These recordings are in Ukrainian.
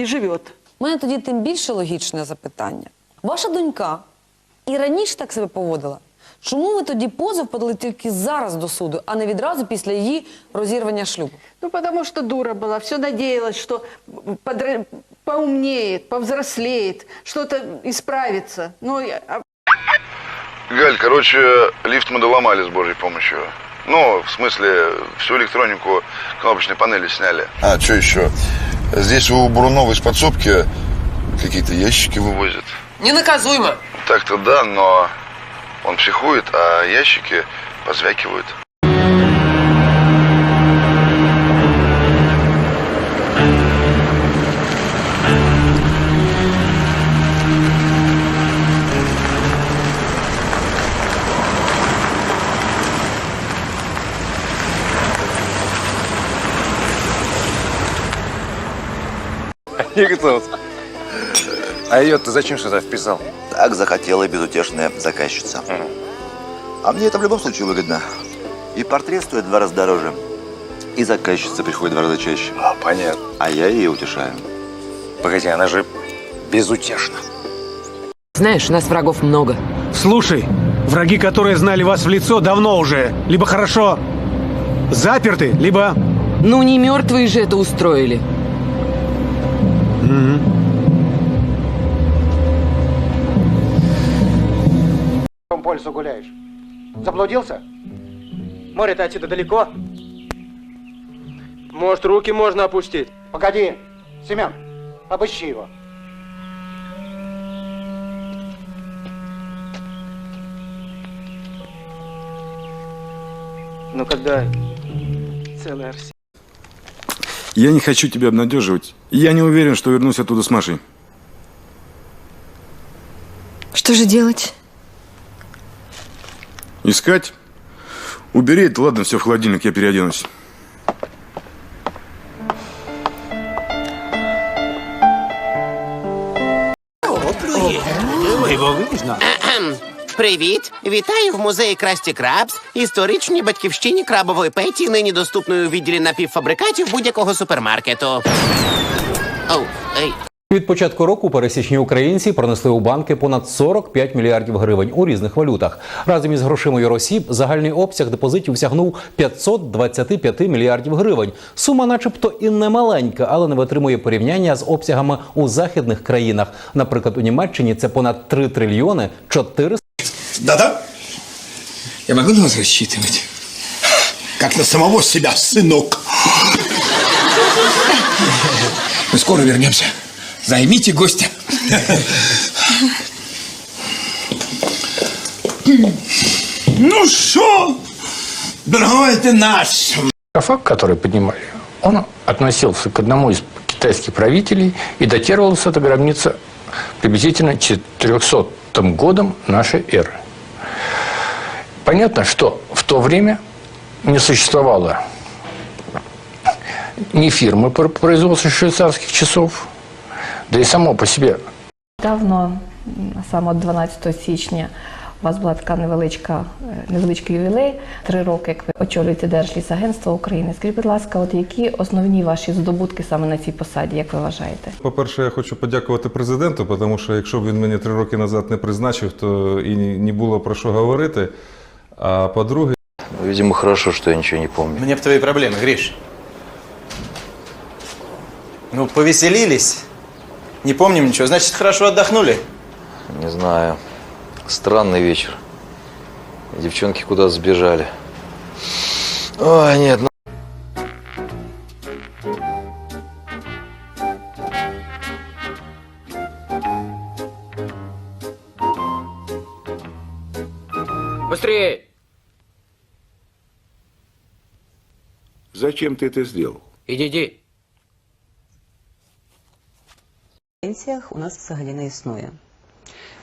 и живет. У мене тоді тим більше логічне запитання. Ваша донька і раніше так себе поводила. Чому ви тоді позов подали тільки зараз до суду, а не відразу після її розірвання шлюбу? Ну, потому что дура была, все надеялась, что подра- поумнеет, повзрослеет, что-то исправится. Ну, и- а Галь, короче, лифт мы доломали с Божьей помощью. Ну, в смысле, всю электронику кнопочной панели сняли. А, что еще? Здесь у Бруновой из подсобки какие-то ящики вывозят. Ненаказуемо. Так-то да, но он психует, а ящики позвякивают. Анекдот. А ее ты зачем сюда вписал? Так захотела безутешная заказчица. А мне это в любом случае выгодно. И портрет стоит в два раза дороже. И заказчица приходит в два раза чаще. А, понятно. А я ее утешаю. Погоди, она же безутешна. Знаешь, у нас врагов много. Слушай, враги, которые знали вас в лицо, давно уже либо хорошо заперты, либо... Ну, не мертвые же это устроили. По лесу гуляешь? Заблудился? Море-то отсюда далеко. Может, руки можно опустить? Погоди, Семен, обыщи его. Ну, когда целый арсенал. Я не хочу тебя обнадеживать. Я не уверен, что вернусь оттуда с Машей. Что же делать? Искать? Убери это, ладно, все в холодильник, я переоденусь. Привіт! Вітаю в музеї Красті Крабс, історичній батьківщині крабової петі, нині доступної у відділі напівфабрикатів будь-якого супермаркету. Оу, ей. Від початку року пересічні українці пронесли у банки понад 45 мільярдів гривень у різних валютах. Разом із грошима юросіб загальний обсяг депозитів сягнув 525 мільярдів гривень. Сума, начебто, і не маленька, але не витримує порівняння з обсягами у західних країнах. Наприклад, у Німеччині це понад 3 трильйони 400 Да-да. Я могу на вас рассчитывать? Как на самого себя, сынок. Мы скоро вернемся. Займите гостя. Ну что, дорогой ты наш. Факт, который поднимали, он относился к одному из китайских правителей и датировался эта гробница приблизительно 400 годом нашей эры. Понятно, что в то время не существовало ни фирмы по производству швейцарских часов, да и само по себе Давно, саме 12 січня, у вас була така невеличка, е, невеличкий ювілей, три роки, як ви очолюєте Держлісагентство України. Скажіть, будь ласка, от які основні ваші здобутки саме на цій посаді, як ви вважаєте? По-перше, я хочу подякувати президенту, тому що якщо б він мені три роки назад не призначив, то і не було про що говорити. А по-друге, Видимо, хорошо, что я ничего не помню. Мне бы твои проблемы, Гриш. Ну, повеселились. Не помним ничего. Значит, хорошо отдохнули. Не знаю. Странный вечер. Девчонки куда-то сбежали. Ой, нет, ну... Быстрее! Зачем ты это сделал? Иди, иди. пенсіях у нас взагалі не існує.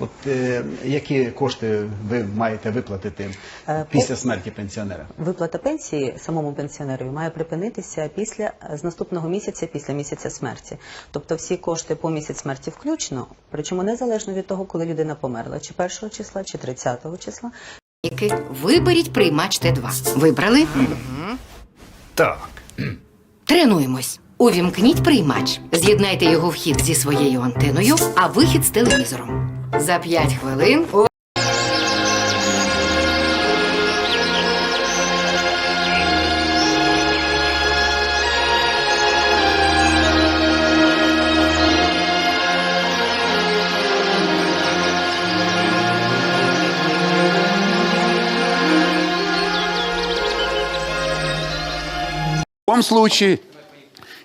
От е, які кошти ви маєте виплатити Е, після смерті пенсіонера? Виплата пенсії самому пенсіонеру має припинитися після з наступного місяця, після місяця смерті. Тобто всі кошти по місяць смерті включно, причому незалежно від того, коли людина померла, чи 1 числа, чи 30 числа. Виберіть приймач Т2. Вибрали? Так. Тренуємось. Увімкніть приймач, з'єднайте його вхід зі своєю антеною, а вихід з телевізором. За 5 хвилин любом случае,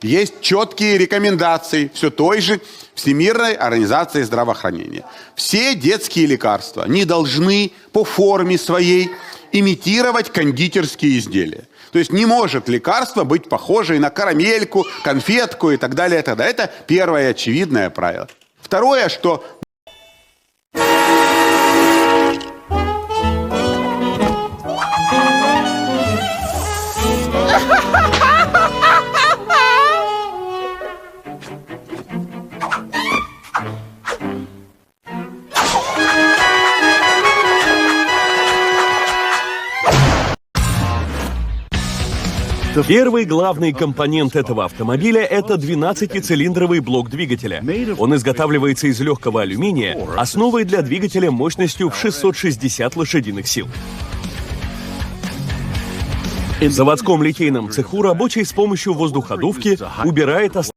есть четкие рекомендации все той же Всемирной организации здравоохранения. Все детские лекарства не должны по форме своей имитировать кондитерские изделия. То есть не может лекарство быть похожей на карамельку, конфетку и так далее. и так далее. Это первое очевидное правило. Второе, что Первый главный компонент этого автомобиля – это 12-цилиндровый блок двигателя. Он изготавливается из легкого алюминия, основой для двигателя мощностью в 660 лошадиных сил. В заводском литейном цеху рабочий с помощью воздуходувки убирает остатки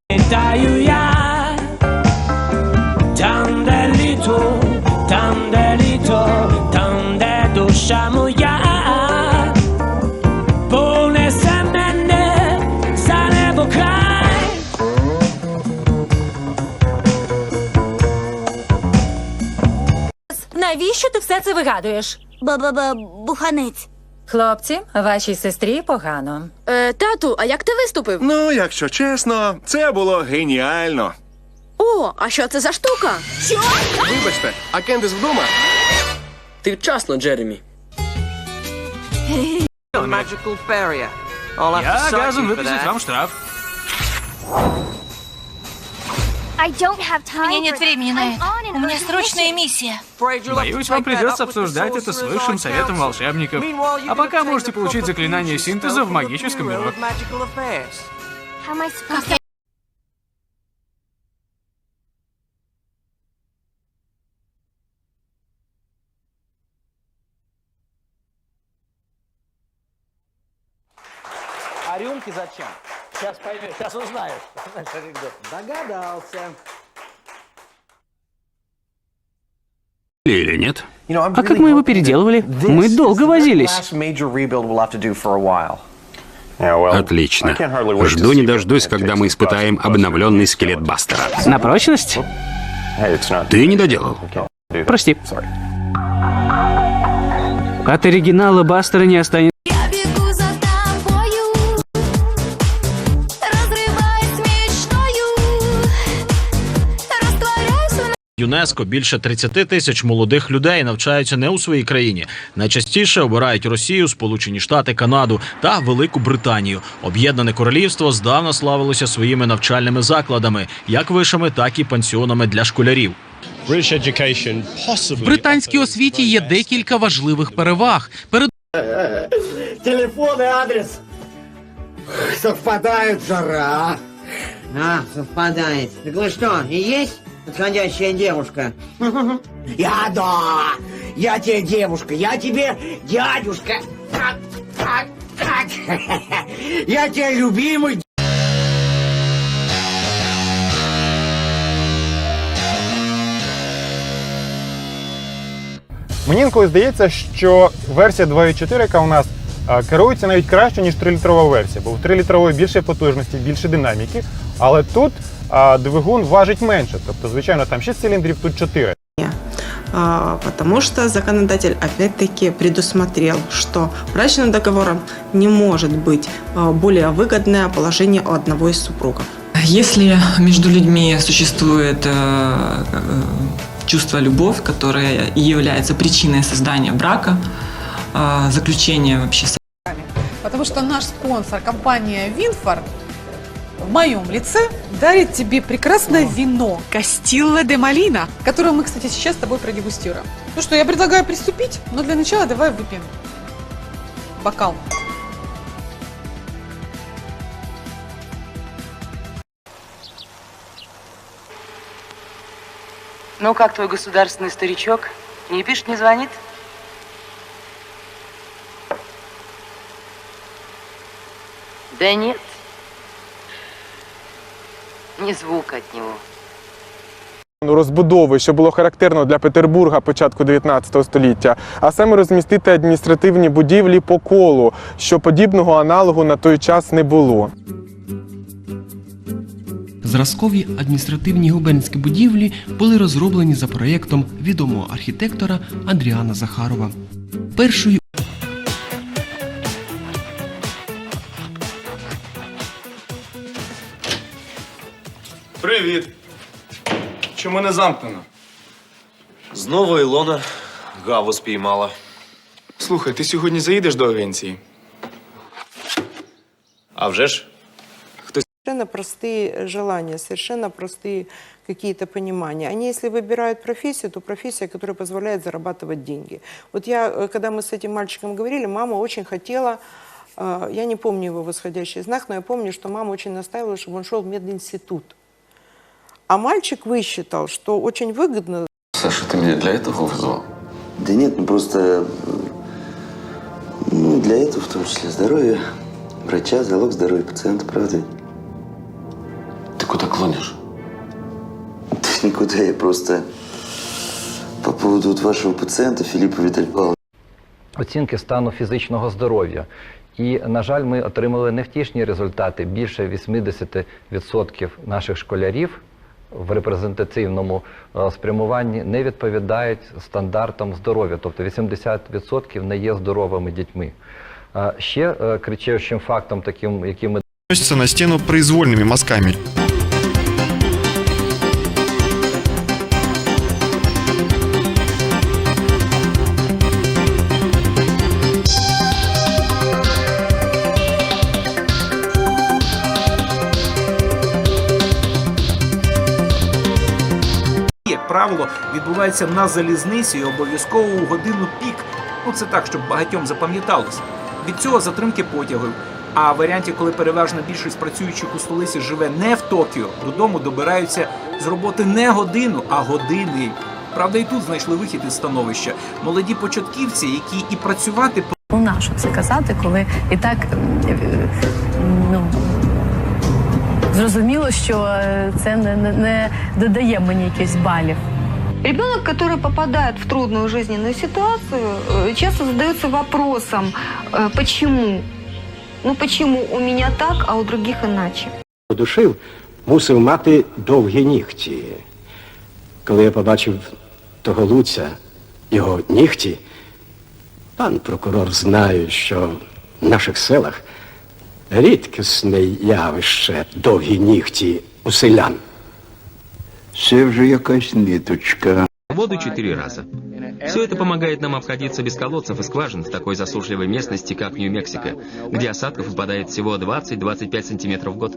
вигадуєш? Ба-ба-ба, буханець. Хлопці, вашій сестрі погано. Е, тату, а як ти виступив? Ну, якщо чесно, це було геніально. О, а що це за штука? Що? Вибачте, а Кендис вдома? Ти вчасно, Джеремі. Magical barrier. Я обязан выписать вам штраф. У меня нет времени на это. У меня срочная миссия. Боюсь, вам придется обсуждать это с высшим советом волшебников. А пока можете получить заклинание синтеза в магическом бюро. Как я... А рюмки зачем? Сейчас поймешь, сейчас узнаешь. Знаешь анекдот. Догадался. Или нет? А как мы его переделывали? Мы долго возились. Отлично. Жду не дождусь, когда мы испытаем обновленный скелет Бастера. На прочность? Ты не доделал. Прости. От оригинала Бастера не останется. ЮНЕСКО більше 30 тисяч молодих людей навчаються не у своїй країні. Найчастіше обирають Росію, Сполучені Штати, Канаду та Велику Британію. Об'єднане королівство здавна славилося своїми навчальними закладами, як вишами, так і пансіонами для школярів. В британській освіті є декілька важливих переваг. Перед Телефон и адрес. Совпадает жара. А, совпадает. Так вы что, и есть подходящая девушка? Я да. Я тебе девушка, я тебе дядюшка. Так, так, так. Я тебе любимый. Мені інколи здається, що версія 2.4, яка у нас а, керується навіть краще, ніж 3-літрова версія, бо в 3-літрової більше потужності, більше динаміки, але тут а, двигун важить менше. Тобто, звичайно, там 6 циліндрів, тут 4. А, потому что законодатель опять-таки предусмотрел, что брачным договором не может быть а, более выгодное положение у одного из супругов. Если между людьми существует э, э, чувство любовь, которое и является причиной создания брака, А, заключение вообще. Потому что наш спонсор, компания Винфор, в моем лице дарит тебе прекрасное О. вино Кастилла де Малина, которое мы, кстати, сейчас с тобой продегустируем. Ну что, я предлагаю приступить, но для начала давай выпьем бокал. Ну, как твой государственный старичок? Не пишет, не звонит? Да нет. Ни звука от него. розбудови, що було характерно для Петербурга початку 19 століття, а саме розмістити адміністративні будівлі по колу, що подібного аналогу на той час не було. Зразкові адміністративні губернські будівлі були розроблені за проєктом відомого архітектора Андріана Захарова. Першою Чому не замкнено? Знову Ілона Гаву спіймала. Слухай, ти сьогодні заїдеш до агенції? А вже ж? Совершенно простые желания, совершенно простые какие-то понимания. Они, если выбирают профессию, то профессия, которая позволяет зарабатывать деньги. Вот я, э, когда мы с этим мальчиком говорили, мама очень хотела, э, я не помню его восходящий знак, но я помню, что мама очень настаивала, чтобы он шел в мединститут. А мальчик высчитал, что очень выгодно Саша, ты меня для этого вызвал? Да нет, ну просто э, ну, для этого в том числе здоровье врача, залог здоровья пациента, правда? Ты куда клонишь? Да никуда, я просто по поводу вот вашего пациента Филиппа Виталь Павловича. оцінки стану фізичного здоров'я. І, на жаль, ми отримали невтішні результати. Більше 80% наших школярів в репрезентативному е, спрямуванні не відповідають стандартам здоров'я, тобто 80% не є здоровими дітьми. Е, Ще е, кричущим фактом, таким, яким ми на стену произвольными мазками. Правило, відбувається на залізниці і обов'язково у годину пік. Ну це так, щоб багатьом запам'яталось. Від цього затримки потягів. А в варіанті, коли переважна більшість працюючих у столиці живе не в Токіо, додому добираються з роботи не годину, а години. Правда, і тут знайшли вихід із становища. Молоді початківці, які і працювати Ну, нащо це казати, коли і так е, ну, зрозуміло, що е, це не, не, не додає мені якихось балів. Ребенок, который попадает в трудную жизненную ситуацию, э, часто задается вопросом, э, почему? Ну почему у меня так, а у других иначе? Подушив, мусив мати довгі нігті. Коли я побачив того луця, його нігті, пан прокурор знає, що в наших селах рідкісне явище довгі нігті у селян. Це вже якась ниточка. Воду четыре раза. Все это помогает нам обходиться без колодцев и скважин в такой засушливой местности, как Нью-Мексико, где осадков выпадает всего 20-25 сантиметров в год.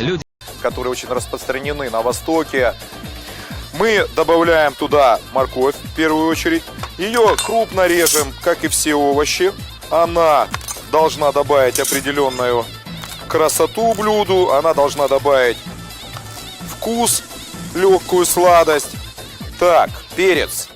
Люди которые очень распространены на Востоке. Мы добавляем туда морковь в первую очередь. Ее крупно режем, как и все овощи. Она должна добавить определенную красоту блюду. Она должна добавить вкус, легкую сладость. Так, перец.